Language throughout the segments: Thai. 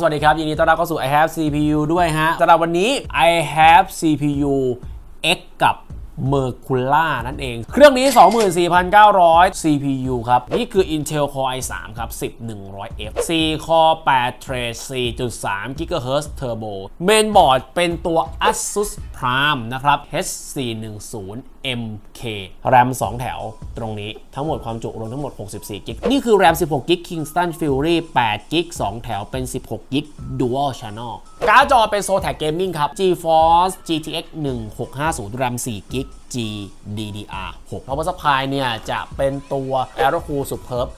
สวัสดีครับ ยินดีต้อนรับเข้าสู่ i have CPU ด้วยฮะสำหรับวันนี้ i have CPU X กับ Mercula นั่นเอง เครื่องนี้ 24,900 CPU ครับ นี่คือ Intel Core i3 ครับ 10100F 4 Core 8 Thread 4.3 GHz Turbo เมนบอร์ดเป็นตัว Asus Prime นะครับ H410MK แรม 2 แถวตรงนี้ทั้งหมดความจุรวมทั้งหมด 64กิกนี่คือแรม 16กิก Kingston Fury 8กิก 2 แถวเป็น 16กิก Dual Channel การ์ดจอเป็น Zotac Gaming ครับ GeForce GTX 1650แรม 4 กิก GDDR 6 Power Supply เนี่ยจะเป็นตัว Aero Cool Superb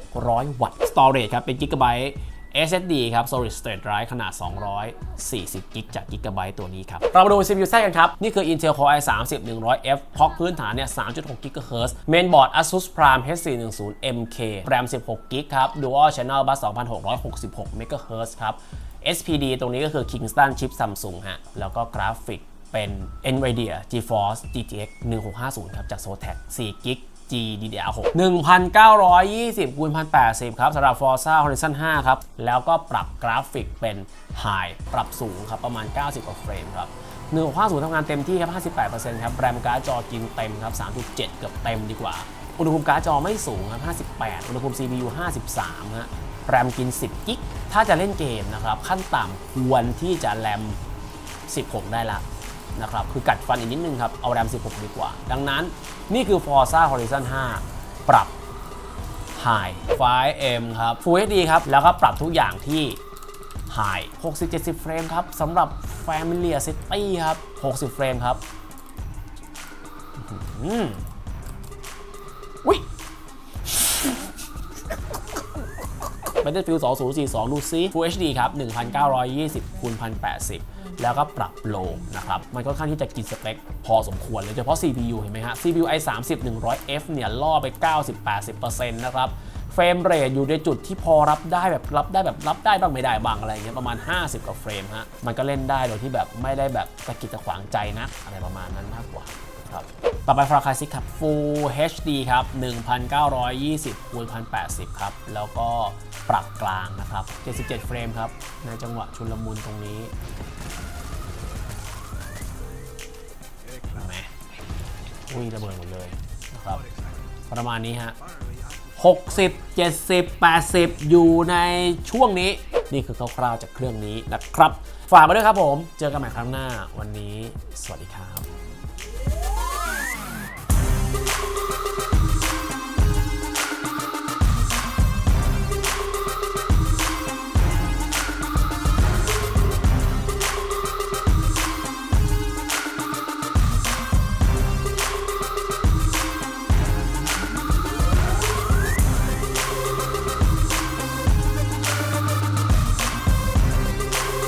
600 วัตต์ Storage ครับเป็นกิกะไบต์ SSD ครับ Solid State Drive ขนาด 240 กิกจาก Gigabyte ตัวนี้ครับ เรามาดู CPU แทรกกันครับ นี่คือ Intel Core i3 100F คล็อกพื้นฐานเนี่ย 3.6 GHz Mainboard Asus Prime H410MK RAM 16กิกครับ Dual Channel Bus 2666 MHz ครับ SPD ตรงนี้ก็คือ Kingston Chip Samsung ฮะ แล้วก็กราฟิกเป็น NVIDIA GeForce GTX 1650 ครับ จาก Zotac 4กิก GDDR6 1920คูณ1080 ครับสำหรับ Forza Horizon 5 ครับ แล้วก็ปรับกราฟิกเป็น High ปรับสูงครับ ประมาณ 90 กว่าเฟรมครับ1650ทำงานเต็มที่ครับ 58%ครับแรมการ์ดจอกินเต็มครับ 3.7 เกือบเต็มดีกว่า อุณหภูมิการ์ดจอไม่สูงครับ 58 อุณหภูมิ CPU 53 ฮะ แรมกิน 10 กิก ถ้าจะเล่นเกมนะครับ ขั้นต่ำควรที่จะแรม 16 ได้ละ นะครับคือกัดฟันอีกนิดนึงครับ เอาแรม 16 ดีกว่า ดังนั้นนี่คือ Forza Horizon 5 ปรับ High 5M ครับ Full HD ครับ แล้วก็ปรับทุกอย่างที่ High 60-70 เฟรมครับสำหรับ Familiar City ครับ 60 เฟรมครับ Battlefield 2042 ดูซิ Full HD ครับ 1920คูณ1080 แล้วก็ปรับโลนะครับ มันค่อนข้างที่จะกินสเปคพอสมควรเลยเฉพาะ CPU เห็นไหมฮะ CPU i3 100F เนี่ยล่อไป 90-80%นะครับเฟรมเรทอยู่ในจุดที่พอรับได้แบบรับได้แบบรับได้บ้างไม่ได้บ้างอะไรเงี้ยประมาณ 50กว่าเฟรมฮะมันก็เล่นได้โดยที่แบบไม่ได้แบบตะกิดตะขวางใจนะอะไรประมาณนั้นมากกว่า ต่อไปฟราคาซิกครับ Full HD ครับ 1920คูณ1080 ครับ แล้วก็ปรับกลางนะครับ 77 เฟรมครับ ในจังหวะชุลมุนตรงนี้เห็นไหมอุ้ยระเบิดหมดเลยนะครับ ประมาณนี้ฮะ 60 70 80 อยู่ในช่วงนี้ นี่คือคร่าวๆจากเครื่องนี้นะครับ ฝากไปด้วยครับผม เจอกันใหม่ครั้งหน้า วันนี้ สวัสดีครับ